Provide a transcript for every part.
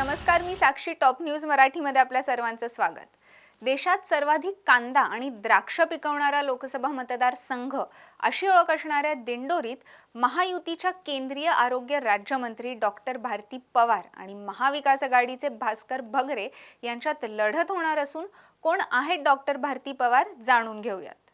नमस्कार मी साक्षी top news मराठीमध्ये आपल्या सर्वांचं स्वागत. देशात सर्वाधिक कांदा आणि द्राक्ष पिकवणारा लोकसभा मतदारसंघ अशी ओळख असणाऱ्या दिंडोरीत महायुतीच्या केंद्रीय आरोग्य राज्यमंत्री डॉक्टर भारती पवार आणि महाविकास आघाडीचे भास्कर भगरे यांच्यात लढत होणार असून कोण आहेत डॉक्टर भारती पवार जाणून घेऊयात.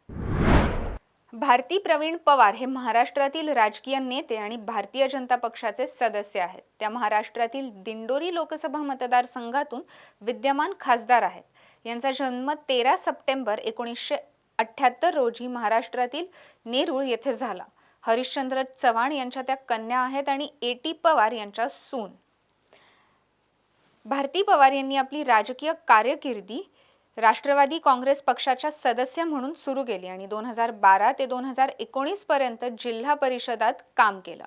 भारती प्रवीण पवार हे महाराष्ट्रातील राजकीय नेते आणि भारतीय जनता पक्षाचे सदस्य आहेत. त्या महाराष्ट्रातील दिंडोरी लोकसभा मतदारसंघातून विद्यमान खासदार आहेत. यांचा जन्म तेरा सप्टेंबर एकोणीसशे अठ्ठ्याहत्तर रोजी महाराष्ट्रातील नेरूळ येथे झाला. हरिश्चंद्र चव्हाण यांच्या त्या कन्या आहेत आणि ए टी पवार यांच्या सून. भारती पवार यांनी आपली राजकीय कारकिर्दी राष्ट्रवादी काँग्रेस पक्षाच्या सदस्य म्हणून सुरू केली आणि दोन हजार बारा ते दोन हजार एकोणीस पर्यंत जिल्हा परिषदात काम केलं.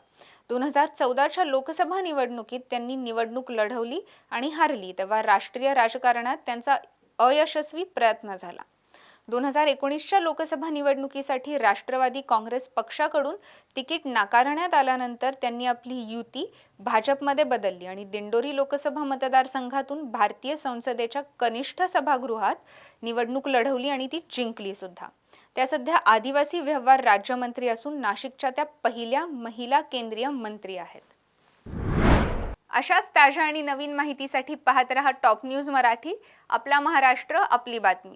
दोन हजार चौदाच्या लोकसभा निवडणुकीत त्यांनी निवडणूक लढवली आणि हारली तेव्हा राष्ट्रीय राजकारणात त्यांचा अयशस्वी प्रयत्न झाला. दोन हजार एकोणीसच्या लोकसभा निवडणुकीसाठी राष्ट्रवादी काँग्रेस पक्षाकडून तिकीट नाकारण्यात आल्यानंतर त्यांनी आपली युती भाजपमध्ये बदलली आणि दिंडोरी लोकसभा मतदारसंघातून भारतीय संसदेच्या कनिष्ठ सभागृहात निवडणूक लढवली आणि ती जिंकली सुद्धा. त्या सध्या आदिवासी व्यवहार राज्यमंत्री असून नाशिकच्या त्या पहिल्या महिला केंद्रीय मंत्री आहेत. अशाच ताज्या आणि नवीन माहितीसाठी पाहत रहा टॉप न्यूज मराठी. आपला महाराष्ट्र आपली बातमी.